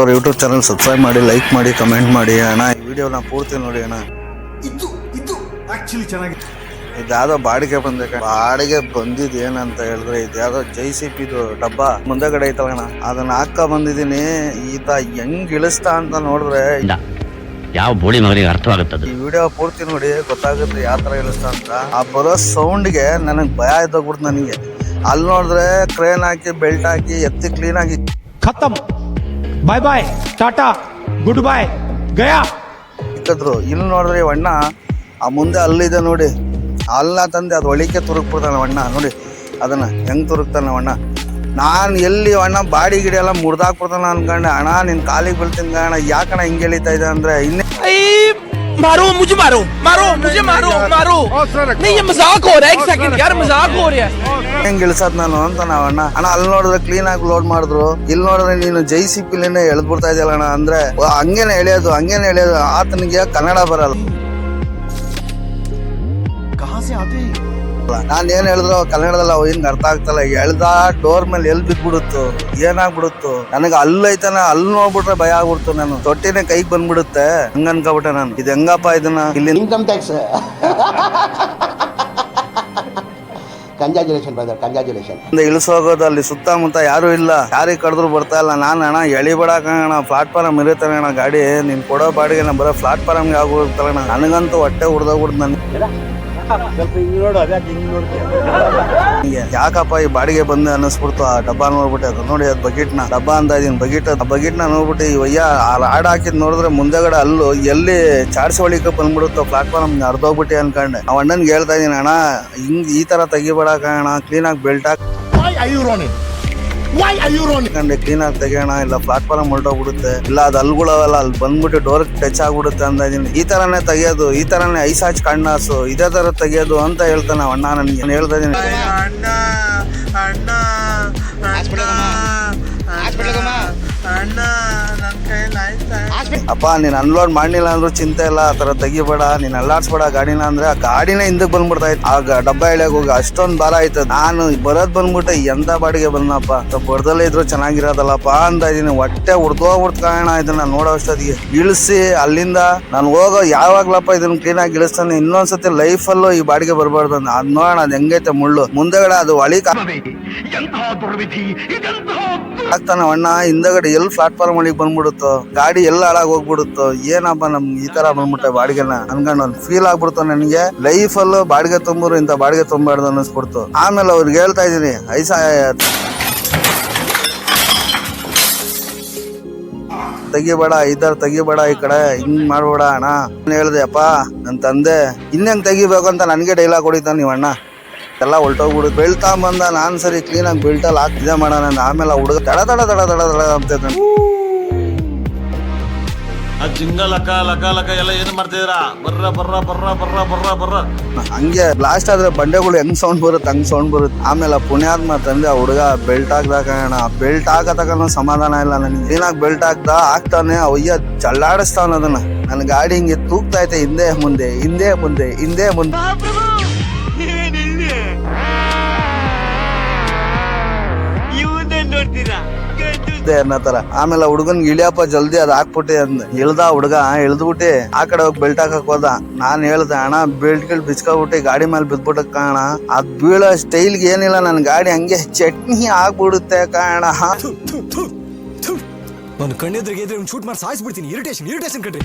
ಅವರು YouTube channel subscribe ಮಾಡಿ like ಮಾಡಿ ಕಮೆಂಟ್ ಮಾಡಿ ಅಣ್ಣ ಈ ವಿಡಿಯೋನ ಪೂರ್ತಿ ನೋಡಿ ಅಣ್ಣ. ಇದು ಇದು ಆ್ಯಕ್ಚುಲಿ ಚೆನ್ನಾಗಿತ್ತು. ಇದ್ಯಾವುದೋ ಬಾಡಿಗೆ ಬಂದ ಬಾಡಿಗೆ ಬಂದಿದ್ ಏನಂತ ಹೇಳಿದ್ರೆ ಇದ್ಯಾವುದೋ ಜೈ ಸಿ ಪಿದು ಡಬ್ಬ ಮುಂದೆಗಡೆ ಐತಲ್ಲ ಅಣ್ಣ. ಅದನ್ನ ಹಾಕ ಬಂದಿದ್ದೀನಿ. ಈತ ಹೆಂಗ್ ಇಳಿಸ್ತಾ ಅಂತ ನೋಡಿದ್ರೆ ಯಾವ ಬೋಳಿ ಮಗನಿಗೆ ಅರ್ಥವಾಗುತ್ತದೆ? ಈ ವಿಡಿಯೋ ಪೂರ್ತಿ ನೋಡಿ ಗೊತ್ತಾಗುತ್ತೆ ಯಾವ ತರ ಇಳಿಸ್ತಾ ಅಂತ. ಆ ಬರೋ ಸೌಂಡ್ಗೆ ನನಗೆ ಭಯ ಆಯ್ತೋಗ್ಬಿಡ್ತು ನನಗೆ. ಅಲ್ಲಿ ನೋಡಿದ್ರೆ ಕ್ರೇನ್ ಹಾಕಿ ಬೆಲ್ಟ್ ಹಾಕಿ ಎತ್ತಿ ಕ್ಲೀನ್ ಆಗಿ. ಖತಮ್. Bye bye Tata goodbye ಗಯಾ ಇಕ್ಕದ್ರು ಇಲ್ಲಿ ನೋಡಿದ್ರೆ ಅಣ್ಣ ಆ ಮುಂದೆ ಅಲ್ಲಿದೆ ನೋಡಿ. ಅಲ್ಲ ತಂದೆ ಅದು ಒಳಿಕೆ ತುರುಕ್ಬಿಡ್ತಾನೆ ಅಣ್ಣ. ನೋಡಿ ಅದನ್ನ ಹೆಂಗ್ ತುರುಕ್ತಾನೆ ಅಣ್ಣ. ನಾನು ಎಲ್ಲಿ ಅಣ್ಣ ಬಾಡಿ ಗಿಡ ಎಲ್ಲ ಮುರ್ದಾಕ್ಬಿಡ್ತಾನ ಅನ್ಕೊಂಡೆ. ಅಣ್ಣ ನಿನ್ನ ಕಾಲಿಗೆ ಬೀಳ್ತೀನಿ ಅಣ್ಣ ಯಾಕಣ್ಣ ಹಿಂಗೆ ಎಳಿತಾ ಇದೆ ಅಂದ್ರೆ ಇನ್ನೇ मारो मुझे मारो मारो मुझे मारो मारो नहीं ये मजाक हो रहा है एक सेकंड यार मजाक हो रहा है ಹೆಂಗ್ ಇಳಿಸದ್ ನಾನು ಅಂತ ನಾವ್ ಅಣ್ಣ ಅಣ್ಣ ಅಲ್ಲಿ ನೋಡಿದ್ರೆ ಕ್ಲೀನ್ ಆಗಿ ಲೋಡ್ ಮಾಡಿದ್ರು ಇಲ್ಲಿ ನೋಡಿದ್ರೆ ನೀನು ಜೈ ಸಿ ಪಿಲಿನೇ ಎಳ್ದ್ ಬಿಡ್ತಾ ಇದೆಯಲ್ಲ ಅಣ್ಣ ಅಂದ್ರೆ ಓ, ಹಂಗೇನೆ ಎಳೆಯೋದು ಹಂಗೇನೆ ಎಳೆಯೋದು ಆತನಿಗೆ ಕನ್ನಡ ಬರಲ್ಲ ಕಹಾ ಸೆ ಆತೆ ಹೈ? ನಾನ್ ಏನ್ ಹೇಳಿದ್ರು ಕನ್ನಡದಲ್ಲಿ ಅವು ಹಿಂಗ್ ಅರ್ಥ ಆಗ್ತಲ್ಲ. ಎಳ್ದ ಡೋರ್ ಮೇಲೆ ಎಲ್ ಬಿದ್ಬಿಡುತ್ತು ಏನಾಗ್ಬಿಡುತ್ತು. ನನಗೆ ಅಲ್ಲೈತನ ಅಲ್ಲಿ ನೋಡ್ಬಿಟ್ರೆ ಭಯ ಆಗ್ಬಿಡ್ತು ನಾನು. ತೊಟ್ಟಿನೇ ಕೈಗೆ ಬಂದ್ಬಿಡುತ್ತೆ. ಹಂಗ ಅನ್ಕೊಬಿಟ್ಟೆ ನಾನು. ಇದು ಹೆಂಗಪ್ಪ ಇದನ್ನ? ಇಲ್ಲಿ income tax congratulation brother congratulation ಇಳಿಸೋಗೋದು ಅಲ್ಲಿ ಸುತ್ತಮುತ್ತ ಯಾರು ಇಲ್ಲ. ಯಾರಿಗೆ ಕಡ್ದ್ರು ಬರ್ತಾ ಇಲ್ಲ. ನಾನು ಅಣ್ಣ ಎಳಿ ಬಿಡಾಕ ಅಣ್ಣ. ಪ್ಲಾಟ್ಫಾರಮ್ ಇರುತ್ತಾನೆ ಅಣ್ಣ ಗಾಡಿ. ನೀನ್ ಕೊಡೋ ಬಾಡಿಗೆ ನಾ ಬರೋ ಪ್ಲಾಟ್ಫಾರಮ್ಗೆ ಆಗೋಗ್ತಾರಣ್ಣ ನನಗಂತೂ ಹೊಟ್ಟೆ ಉಡ್ದೋಗ್ಬಿಡ್ತು ನನ್ ಯಾಕಪ್ಪ ಈ ಬಾಡಿಗೆ ಬಂದು ಅನ್ನಿಸ್ಬಿಡ್ತು? ಆ ಡಬ್ಬ ನೋಡ್ಬಿಟ್ಟೆ. ಅದು ನೋಡಿ ಅದು ಬಕೆಟ್ನ ಡಬ್ಬ ಅಂತ ಇದೀನಿ. ಬಕೆಟ್, ಆ ಬಕೆಟ್ನ ನೋಡ್ಬಿಟ್ಟು ಈ ಒಯ್ಯ ಆ ಲಾಡ್ ಹಾಕಿದ್ ನೋಡಿದ್ರೆ ಮುಂದೆಗಡೆ ಅಲ್ಲು ಎಲ್ಲಿ ಚಾರ್ಜ್ ಒಳಿಕ ಬಂದ್ಬಿಡುತ್ತೋ ಪ್ಲಾಟ್ಫಾರ್ಮ್ ಅರ್ಧೋಗ್ಬಿಟ್ಟೆ ಅನ್ಕೊಂಡೆ. ಆ ಅಣ್ಣನ್ಗೆ ಹೇಳ್ತಾ ಇದೀನಿ, ಅಣ್ಣ, ಹಿಂಗ್ ಈ ತರ ತೆಗಿಬೇಡ ಅಣ್ಣ ಕ್ಲೀನ್ ಆಗಿ ಬೆಲ್ಟ್ ಹಾಕ್. Why are you running? ಕಂಡೆ ಕ್ಲೀನ್ ಆಗಿ ತೆಗಿಯೋಣ ಇಲ್ಲ ಪ್ಲಾಟ್ಫಾರ್ಮ್ ಹೊರಟೋಗ್ಬಿಡುತ್ತೆ ಇಲ್ಲ ಅದು ಅಲ್ಗಳವಲ್ಲ ಅಲ್ಲಿ ಬಂದ್ಬಿಟ್ಟು ಡೋರ್ ಟಚ್ ಆಗ್ಬಿಡುತ್ತೆ ಅಂತ ಇದೀನಿ ಈ ತರನೇ ತೆಗಿಯೋದು ಈ ತರನೇ ಐಸ್ ಹಾಚ್ ಕಣ್ಣಾಸು ಇದೇ ತರ ತೆಗಿಯೋದು ಅಂತ ಹೇಳ್ತಾನೆ ಅಣ್ಣ ನನಗೆ. ಹೇಳ್ತಾ ಇದೀನಿ ಅಪ್ಪ, ನೀನು ಅನ್ಲೋಡ್ ಮಾಡಲಿಲ್ಲ ಅಂದ್ರೂ ಚಿಂತೆ ಇಲ್ಲ, ಆ ಥರ ತೆಗಿಬೇಡ, ನೀನು ಅಲ್ಲಾಡ್ಸ್ಬೇಡ, ಗಾಡಿನ ಅಂದರೆ ಆ ಗಾಡಿನೇ ಹಿಂದಕ್ಕೆ ಬಂದ್ಬಿಡ್ತಾ ಇತ್ತು. ಆಗ ಡಬ್ಬ ಇಳಿಯಕ್ ಹೋಗಿ ಅಷ್ಟೊಂದು ಭಾರ ಆಯ್ತು ನಾನು ಬರೋದು ಬಂದ್ಬಿಟ್ಟೆ ಎಂತ ಬಾಡಿಗೆ ಬಂದಪ್ಪ ಸ್ವಲ್ಪ ಬಡ್ದಲ್ಲೇ ಇದ್ರು ಚೆನ್ನಾಗಿರೋದಲ್ಲಪ್ಪ ಅಂತ ಇದೀನಿ. ಹೊಟ್ಟೆ ಹುಡ್ದೋಗ್ಬಿಡ್ತು ಕಾರಣ ಇದನ್ನ ನೋಡೋ ಅಷ್ಟೊತ್ತಿಗೆ. ಇಳಿಸಿ ಅಲ್ಲಿಂದ ನಾನು ಹೋಗೋ ಯಾವಾಗ್ಲಪ್ಪ ಇದನ್ನ ಕ್ಲೀನ್ ಆಗಿ ಇಳಿಸ್ತಾನೆ. ಇನ್ನೊಂದ್ಸತಿ ಲೈಫ್ ಅಲ್ಲೂ ಈ ಬಾಡಿಗೆ ಬರಬಾರ್ದು ಅಂತ ಅದ್ ನೋಡೋಣ, ಅದು ಹೆಂಗೈತೆ ಮುಳ್ಳು. ಮುಂದೆಗಡೆ ಅದು ಒಳಿ ಆಗ್ತಾನ ಅಣ್ಣ, ಹಿಂದಗಡೆ ಎಲ್ಲಿ ಪ್ಲಾಟ್ಫಾರ್ಮ್ ಒಳಗೆ ಬಂದ್ಬಿಡುತ್ತೋ, ಗಾಡಿ ಎಲ್ಲ ಹಾಳಾಗಿ ಹೋಗ್ಬಿಡುತ್ತೋ, ಏನಪ್ಪ ನಮ್ ಈ ತರ ಬಂದ್ಬಿಟ್ಟೆ ಬಾಡಿಗೆನ? ಅನ್ಕೊಂಡು ಫೀಲ್ ಆಗ್ಬಿಡ್ತು ನನಗೆ. ಲೈಫ್ ಅಲ್ಲೂ ಬಾಡಿಗೆ ತುಂಬೋರು ಇಂತ ಬಾಡಿಗೆ ತುಂಬಾರ್ದು ಅನ್ನಿಸ್ಬಿಡ್ತು. ಆಮೇಲೆ ಅವ್ರಿಗೆ ಹೇಳ್ತಾ ಇದೀನಿ ಐಸ ತೆಗಿಬೇಡ ಇದಾರ ತೆಗಿಬೇಡ ಈ ಕಡೆ, ಹಿಂಗ್ ಮಾಡ್ಬೇಡ ಅಣ್ಣ. ಹೇಳ್ದೆ, ಅಪ್ಪ, ನನ್ ತಂದೆ, ಇನ್ನೇನ್ ತೆಗಿಬೇಕು ಅಂತ ನನ್ಗೆ ಡೈಲಾಗ್ ಹೊಡಿತಾನ ನೀವಣ್ಣ ಎಲ್ಲ ಹೊಲ್ಟೋಗ್ಬಿಡುದು ಬೆಳ್ತಾ ಬಂದ ನಾನ್ ಸರಿ ಕ್ಲೀನ್ ಆಗಿ ಬೆಲ್ಟಲ್ಲಿ ಹಾಕ್ತಿದೆ ಮಾಡೋಣ. ಆಮೇಲೆ ಹುಡುಗ ತಡ ತಡ ತಡ ತಡ ತಡ ಅಂತ ಇದ್ದಾನೆ. ಆ ಜಿಂಗ ಲಕ ಲಕ ಲಕ ಎಲ್ಲ ಏನು ಮಾಡ್ತಿದ್ದೀರಾ ಬರ್ರ ಬರ್ರ ಬರ್ರ ಬರ್ರ ಬರ್ರ ಬರ್ರ. ಹಂಗೆ ಲಾಸ್ಟ್ ಆದ್ರೆ ಬಂಡೆಗಳು ಹೆಂಗ್ ಸೌಂಡ್ ಬರುತ್ತೆ ಹಂಗ್ ಸೌಂಡ್ ಬರುತ್ತೆ ಆಮೇಲೆ ಪುಣ್ಯಾತ್ಮ ತಂದೆ ಆ ಹುಡುಗ ಬೆಲ್ಟ್ ಹಾಕ್ದಾಗ ಅಣ್ಣ ಬೆಲ್ಟ್ ಹಾಕತಕ್ಕ ಸಮಾಧಾನ ಇಲ್ಲ ನನಗೆ. ಏನಾಗ್ ಬೆಲ್ಟ್ ಹಾಕ್ದ ಹಾಕ್ತಾನೆ ಅಯ್ಯ ಚಳ್ಳಾಡಿಸ್ತಾನ ಅದನ್ನ ನನ್ನ ಗಾಡಿ ಹಿಂಗೆ ತೂಗ್ತಾ ಐತೆ ಹಿಂದೆ ಮುಂದೆ ಹಿಂದೆ ಮುಂದೆ ಹಿಂದೆ ಮುಂದೆ. ಇದೆ ಅನ್ನೋ ತರ. ಆಮೇಲೆ ಹುಡುಗನ್ ಇಳಿಯಪ್ಪ ಜಲ್ದಿ ಅದ್ ಹಾಕ್ಬಿಟ್ಟೆ ಅಂದ್. ಇಳ್ದ ಹುಡುಗ ಇಳ್ದ್ಬಿಟ್ಟಿ. ಆ ಕಡೆ ಹೋಗಿ ಬೆಲ್ಟ್ ಹಾಕಕ್ ಹೋದ. ನಾನ್ ಹೇಳ್ದೆ ಅಣ್ಣ ಬೆಲ್ಟ್ ಗಿಲ್ಟ್ ಬಿಚ್ಕೊಬಿಟ್ಟು ಗಾಡಿ ಮೇಲೆ ಬಿದ್ಬಿಟ್ಟ ಕಾಣ. ಅದ್ ಬೀಳೋ ಸ್ಟೈಲ್ಗೆ ಏನಿಲ್ಲ ನನ್ ಗಾಡಿ ಹಂಗೆ ಚಟ್ನಿ ಆಗ್ಬಿಡುತ್ತೆ ಕಾಣ. ನನ್ನ ಕಣ್ಣೆದ್ರಿಗೆ ಇದ್ರೆ ಶೂಟ್ ಮಾಡಿ ಸಾಯಿಸ್ಬಿಡ್ತೀನಿ. ಇರಿಟೇಷನ್ ಇರಿಟೇಷನ್ ಕಣ್ರಿ.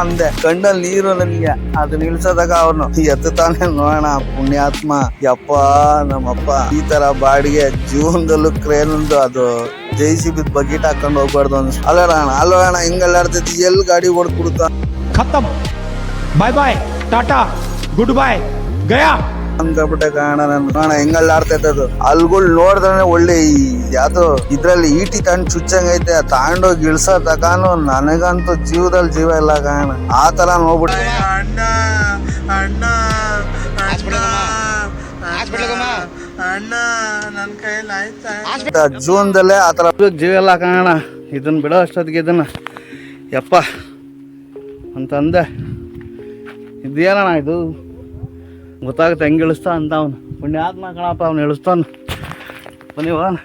ಅಂದೆ. ಕಣ್ಣಲ್ಲಿ ನೀರು ನನಗೆ. ಅದು ನಿಲ್ಸದಾಗ ಅವನು ಎತ್ತುತ್ತಾನೆ ನೋಡೋಣ ಪುಣ್ಯಾತ್ಮ. ಯಪ್ಪ ನಮ್ಮಪ್ಪ. ಈ ತರ ಬಾಡಿಗೆ ಜೀವನದಲ್ಲೂ ಕ್ರೇನ್ ಅದು. ಜೆ ಸಿ ಬಿ ಬಕೆಟ್ ಹಾಕೊಂಡು ಹೋಗ್ಬಾರ್ದು ಅನ್ಸ್ ಅಲ್ಲಣ್ಣ ಅಲ್ಲಣ್ಣ ಹಿಂಗಲ್ಲಾಡ್ತೈತಿ ಎಲ್ಲಿ ಗಾಡಿ ಓಡ್ಕೊಡ್ತಾ ಖತಮ್. Bye bye Tata goodbye ಗಯಾ. ಅಂದ್ಬಿಟ್ಟೆ ಕಾಣ ನಾನು. ಕಾಣ ಹೆಂಗಲ್ಲಾಡ್ತೈತೆ ಅದು ಅಲ್ಗಳ್ ನೋಡಿದ್ರೆ ಒಳ್ಳೆ ಈ ಇದರಲ್ಲಿ ಇದ್ರಲ್ಲಿ ಈಟಿ ತಣ್ಣು ಚುಚ್ಚಂಗೈತೆ ತಾಂಡೋಗಿ ಗಿಳ್ಸ ತಕಾನು ನನಗಂತೂ ಜೀವದಲ್ಲಿ ಜೀವ ಇಲ್ಲ ಕಾಣ ಆ ತರ ನೋಡ್ಬಿಟ್ಟೆ. ಅಣ್ಣ ಅಣ್ಣ ಅಣ್ಣ ನನ್ನ ಕೈಯಲ್ಲಿ ಆಯ್ತಾ? ಜೂನ್ದಲ್ಲೇ ಆ ಥರ. ಜೀವ ಎಲ್ಲ ಕಾಣ ಇದನ್ನ ಬಿಡೋ ಅಷ್ಟೊತ್ತಿಗೆ ಇದನ್ನ. ಯಪ್ಪ ಅಂತಂದೆ. ಇದೇನಣ್ಣ ಇದು? ಗೊತ್ತಾಗುತ್ತೆ ಹೆಂಗೆ ಇಳಿಸ್ತಾ ಅಂತ ಅವನು. ಪುಣ್ಯಾತ್ಮ ಕಣಪ್ಪ ಅವ್ನು ಇಳಿಸ್ತಾನ. ಬನ್ನಿ ಹೋಗೋಣ